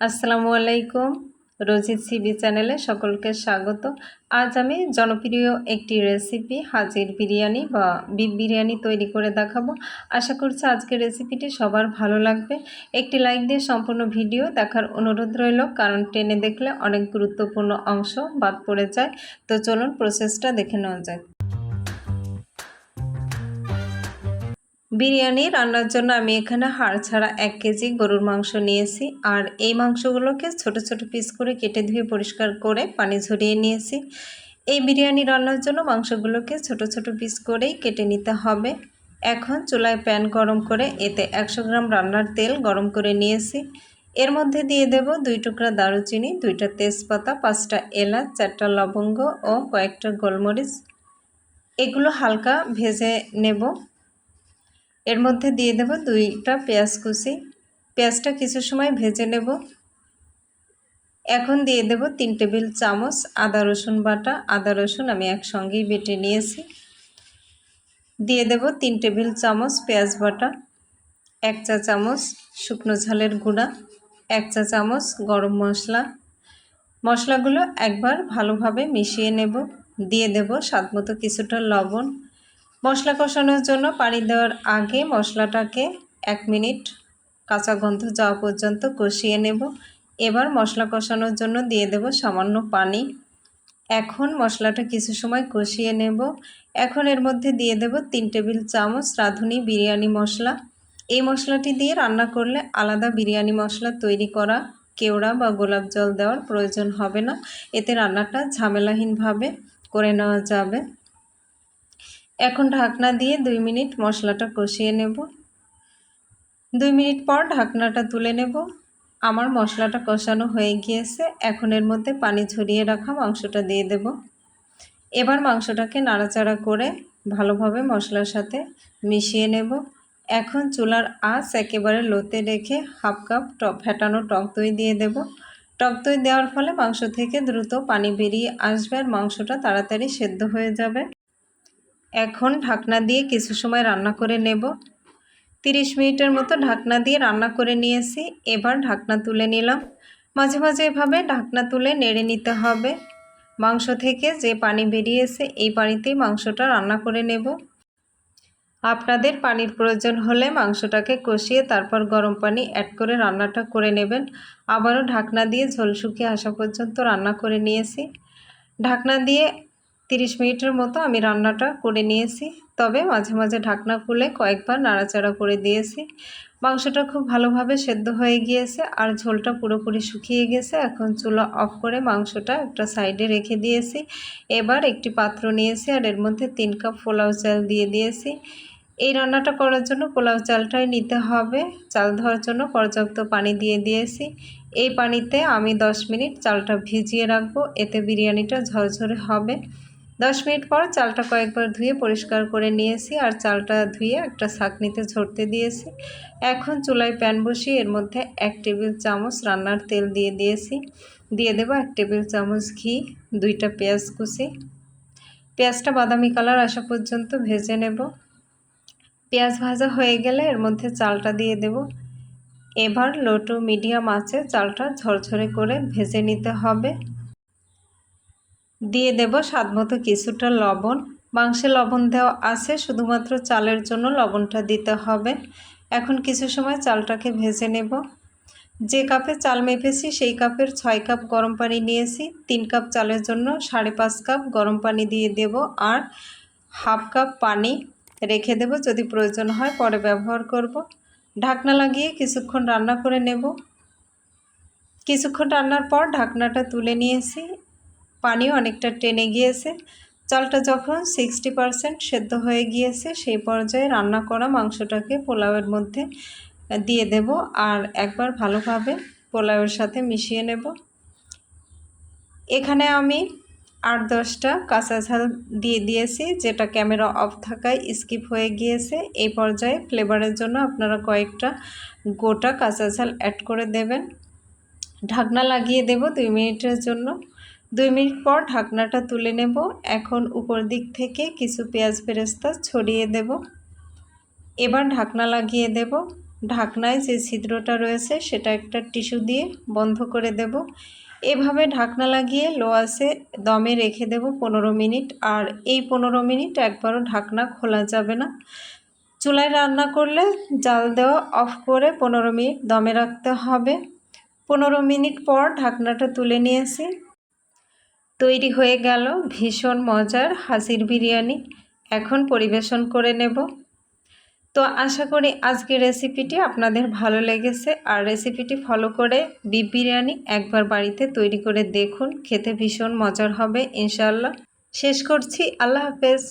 আসসালামু আলাইকুম। রোজিত সিবি চ্যানেলে সকলকে স্বাগত। আজ আমি জনপ্রিয় একটি রেসিপি হাজির বিরিয়ানি বা বিফ বিরিয়ানি তৈরি করে দেখাবো। আশা করছি আজকের রেসিপিটি সবার ভালো লাগবে। একটি লাইক দিয়ে সম্পূর্ণ ভিডিও দেখার অনুরোধ রইল, কারণ টেনে দেখলে অনেক গুরুত্বপূর্ণ অংশ বাদ পড়ে যায়। তো চলুন প্রসেসটা দেখে নেওয়া যায় বিরিয়ানি রান্নার জন্য আমি এখানে হাড় ছাড়া এক কেজি গরুর মাংস নিয়েছি। আর এই মাংসগুলোকে ছোট ছোট পিস করে কেটে ধুয়ে পরিষ্কার করে পানি ঝরিয়ে নিয়েছি। এই বিরিয়ানি রান্নার জন্য মাংসগুলোকে ছোট ছোট পিস করেই কেটে নিতে হবে। এখন চুলায় প্যান গরম করে এতে একশো গ্রাম রান্নার তেল গরম করে নিয়েছি। এর মধ্যে দিয়ে দেব দুই টুকরা দারুচিনি, দুইটা তেজপাতা, পাঁচটা এলাচ, চারটা লবঙ্গ ও কয়েকটা গোলমরিচ। এগুলো হালকা ভেজে নেব। এর মধ্যে দিয়ে দেব দুইটা পেঁয়াজ কুচি। পেঁয়াজটা কিছু সময় ভেজে নেব। এখন দিয়ে দেব তিন টেবিল চামচ আদা রসুন বাটা। আদা রসুন আমি একসঙ্গেই বেটে নিয়েছি। দিয়ে দেব তিন টেবিল চামচ পেঁয়াজ বাটা। এক চা চামচ শুকনো ঝালের গুঁড়া। এক চা চামচ গরম মশলা। মশলাগুলো একবার ভালোভাবে মিশিয়ে নেব। দিয়ে দেব স্বাদ মতো কিছুটা লবণ। মশলা কষানোর জন্য পানি দেওয়ার আগে মশলাটাকে এক মিনিট কাঁচা গন্ধ যাওয়া পর্যন্ত কষিয়ে নেব। এবার মশলা কষানোর জন্য দিয়ে দেব সামান্য পানি। এখন মশলাটা কিছু সময় কষিয়ে নেব। এখন এর মধ্যে দিয়ে দেব তিন টেবিল চামচ রাঁধুনি বিরিয়ানি মশলা। এই মশলাটি দিয়ে রান্না করলে আলাদা বিরিয়ানি মশলা তৈরি করা, কেওড়া বা গোলাপ জল দেওয়ার প্রয়োজন হবে না। এতে রান্নাটা ঝামেলাহীনভাবে করে নেওয়া যাবে। এখন ঢাকনা দিয়ে দুই মিনিট মশলাটা কষিয়ে নেব। দুই মিনিট পর ঢাকনাটা তুলে নেব। আমার মশলাটা কষানো হয়ে গিয়েছে। এখন এর মধ্যে পানি ঝরিয়ে রাখা মাংসটা দিয়ে দেব। এবার মাংসটাকে নাড়াচাড়া করে ভালোভাবে মশলার সাথে মিশিয়ে নেব। এখন চুলার আঁচ একেবারে লোতে রেখে হাফ কাপ টক, ফেটানো টক দই দিয়ে দেব। টক দই দেওয়ার ফলে মাংস থেকে দ্রুত পানি বেরিয়ে আসবে আর মাংসটা তাড়াতাড়ি সেদ্ধ হয়ে যাবে। এখন ঢাকনা দিয়ে কিছু সময় রান্না করে নেব। তিরিশ মিনিটের মতো ঢাকনা দিয়ে রান্না করে নিয়েছি। এবার ঢাকনা তুলে নিলাম। মাঝে মাঝে এভাবে ঢাকনা তুলে নেড়ে নিতে হবে। মাংস থেকে যে পানি বেরিয়েছে, এই পানিতেই মাংসটা রান্না করে নেব। আপনাদের পানির প্রয়োজন হলে মাংসটাকে কষিয়ে তারপর গরম পানি অ্যাড করে রান্নাটা করে নেবেন। আবারও ঢাকনা দিয়ে ঝোল শুকিয়ে আসা পর্যন্ত রান্না করে নিয়েছি। ঢাকনা দিয়ে তিরিশ মিনিটের মতো আমি রান্নাটা করে নিয়েছি। তবে মাঝে মাঝে ঢাকনা খুলে কয়েকবার নাড়াচাড়া করে দিয়েছি। মাংসটা খুব ভালোভাবে সেদ্ধ হয়ে গিয়েছে আর ঝোলটা পুরোপুরি শুকিয়ে গেছে। এখন চুলা অফ করে মাংসটা একটা সাইডে রেখে দিয়েছি। এবার একটি পাত্র নিয়েছি আর এর মধ্যে তিন কাপ পোলাও চাল দিয়ে দিয়েছি। এই রান্নাটা করার জন্য পোলাও চালটাই নিতে হবে। চাল ধোয়ার জন্য পর্যাপ্ত পানি দিয়ে দিয়েছি। এই পানিতে আমি দশ মিনিট চালটা ভিজিয়ে রাখব। এতে বিরিয়ানিটা ঝরঝরে হবে। দশ মিনিট পর চালটা কয়েকবার ধুয়ে পরিষ্কার করে নিয়েছি আর চালটা ধুয়ে একটা ছাঁকনিতে ঝরতে দিয়েছি। এখন চুলায় প্যান বসিয়ে এর মধ্যে এক টেবিল চামচ রান্নার তেল দিয়ে দিয়েছি। দিয়ে দেবো এক টেবিল চামচ ঘি, দুইটা পেঁয়াজ কুচি। পেঁয়াজটা বাদামি কালার আসা পর্যন্ত ভেজে নেব। পেঁয়াজ ভাজা হয়ে গেলে এর মধ্যে চালটা দিয়ে দেব। এবার লো টু মিডিয়াম আছে চালটা ঝরঝরে করে ভেজে নিতে হবে। দিয়ে দেব স্বাদ মতো কিছুটা লবণ। মাংসে লবণ দেওয়া আছে, শুধুমাত্র চালের জন্য লবণটা দিতে হবে। এখন কিছু সময় চালটাকে ভেজে নেব। যে কাপে চাল মেপেছি, সেই কাপের ছয় কাপ গরম পানি নিয়েছি। তিন কাপ চালের জন্য সাড়ে পাঁচ কাপ গরম পানি দিয়ে দেব আর হাফ কাপ পানি রেখে দেব যদি প্রয়োজন হয়, পরে ব্যবহার করব। ঢাকনা লাগিয়ে কিছুক্ষণ রান্না করে নেব। কিছুক্ষণ রান্নার পর ঢাকনাটা তুলে নিয়েছি। পানিও অনেকটা টেনে গিয়েছে। চালটা যখন সিক্সটি পারসেন্ট সেদ্ধ হয়ে গিয়েছে, সেই পর্যায়ে রান্না করা মাংসটাকে পোলাওয়ের মধ্যে দিয়ে দেব আর একবার ভালোভাবে পোলাওয়ের সাথে মিশিয়ে নেব। এখানে আমি আট দশটা কাঁচা ঝাল দিয়ে দিয়েছি, যেটা ক্যামেরা অফ থাকায় স্কিপ হয়ে গিয়েছে। এই পর্যায়ে ফ্লেভারের জন্য আপনারা কয়েকটা গোটা কাঁচা ঝাল অ্যাড করে দেবেন। ঢাকনা লাগিয়ে দেব দুই মিনিটের জন্য। দুই মিনিট পর ঢাকনাটা তুলে নেব। এখন উপর দিক থেকে কিছু পেঁয়াজ বেরেস্তা ছড়িয়ে দেব। এবার ঢাকনা লাগিয়ে দেব। ঢাকনায় যে ছিদ্রটা রয়েছে সেটা একটা টিস্যু দিয়ে বন্ধ করে দেব। এভাবে ঢাকনা লাগিয়ে লো আসে দমে রেখে দেব পনেরো মিনিট। আর এই পনেরো মিনিট একবারও ঢাকনা খোলা যাবে না। চুলায় রান্না করলে জাল দেওয়া অফ করে পনেরো মিনিট দমে রাখতে হবে। পনেরো মিনিট পর ঢাকনাটা তুলে নিয়েছি। তৈরি হয়ে গেল ভীষণ মজার হাসির বিরিয়ানি। এখন পরিবেশন করে নেব। তো আশা করি আজকের রেসিপিটি আপনাদের ভালো লেগেছে। আর রেসিপিটি ফলো করে বিপ বিরিয়ানি একবার বাড়িতে তৈরি করে দেখুন। খেতে ভীষণ মজার হবে ইনশাল্লাহ শেষ করছি। আল্লাহ হাফেজ।